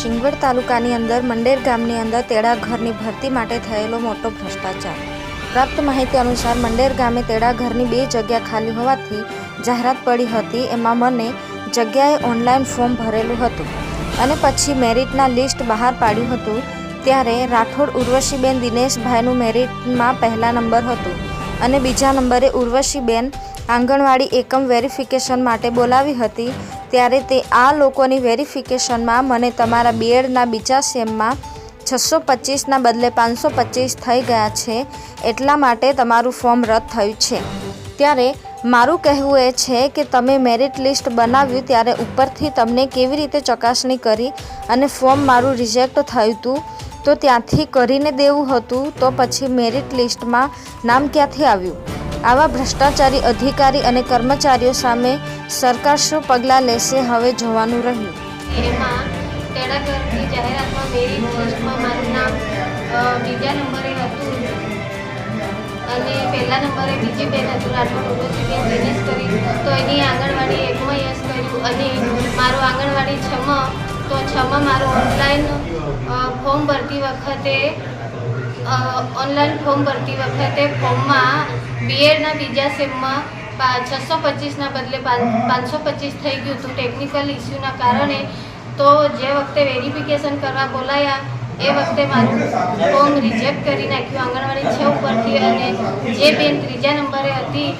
શિંગવડ તાલુકાની અંદર, મંડેર ગામની અંદર તેડા ઘરની ભરતી માટે થયેલો મોટો ભ્રષ્ટાચાર. પ્રાપ્ત માહિતી અનુસાર, મંડેર ગામે તેડા ઘરની બે જગ્યા ખાલી હોવાથી જાહેરાત પડી હતી. એમાં મને જગ્યાએ ઓનલાઈન ફોર્મ ભરેલું હતું અને પછી મેરિટના લિસ્ટ બહાર પાડ્યું હતું. ત્યારે રાઠોડ ઉર્વશીબેન દિનેશભાઈનું મેરિટમાં પહેલા નંબર હતું અને બીજા નંબરે ઉર્વશીબેન આંગણવાડી એકમ વેરિફિકેશન માટે બોલાવી હતી, ત્યારે તે આ લોકોની વેરિફિકેશનમાં મને તમારા બીએડના બીજા સેમમાં છસો પચીસના બદલે પાંચસો પચીસ થઈ ગયા છે, એટલા માટે તમારું ફોર્મ રદ થયું છે. ત્યારે મારું કહેવું એ છે કે તમે મેરિટ લિસ્ટ બનાવ્યું ત્યારે ઉપરથી તમને કેવી રીતે ચકાસણી કરી અને ફોર્મ મારું રિજેક્ટ થયું હતું તો ત્યાંથી કરીને દેવું હતું, તો પછી મેરિટ લિસ્ટમાં નામ ક્યાંથી આવ્યું? આવા ભ્રષ્ટાચારી અધિકારી અને કર્મચારીઓ સામે સરકાર શું પગલાં લેશે, હવે જોવાનું રહ્યું. એમાં તેડાગરની જાહેરાતમાં મેરિટ લિસ્ટમાં મારું નામ બીજા નંબરે હતું. અને પહેલા નંબરે બીજી બેન હતું, રાઠોડ ઉર્વશીબેન દિનેશ કરી તો એની આંગણવાડી એકમાં યસ કર્યું. અને મારું આંગણવાડી છમાં તો છમાં મારું ઓનલાઈન ફોર્મ ભરતી વખતે ઓનલાઈન ફોર્મ ભરતી વખતે ફોર્મમાં બીએડના બીજા સેમમાં છસો પચીસના બદલે પાંચસો પચીસ થઈ ગયું હતું ટેકનિકલ ઇસ્યુના કારણે તો જે વખતે વેરિફિકેશન કરવા બોલાયા, એ વખતે મારું ફોર્મ રિજેક્ટ કરી નાખ્યું આંગણવાડી છ ઉપરથી અને જે બેન ત્રીજા નંબરે હતી,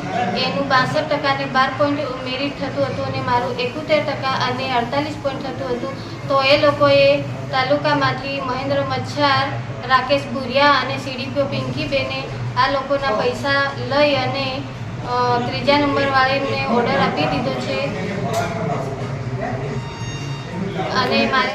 એનું બાસઠ ટકાને બાર પોઈન્ટ મેરિટ થતું હતું અને મારું એકોતેર ટકા અને અડતાલીસ પોઈન્ટ થતું હતું. તો એ લોકોએ તાલુકામાંથી મહેન્દ્ર મચ્છાર, રાકેશ ભુરિયા અને સીડીપીઓ પિંકીબેને આ લોકોના પૈસા લઈ અને ત્રીજા નંબરવાળીને ઓર્ડર આપી દીધો છે. અને મારે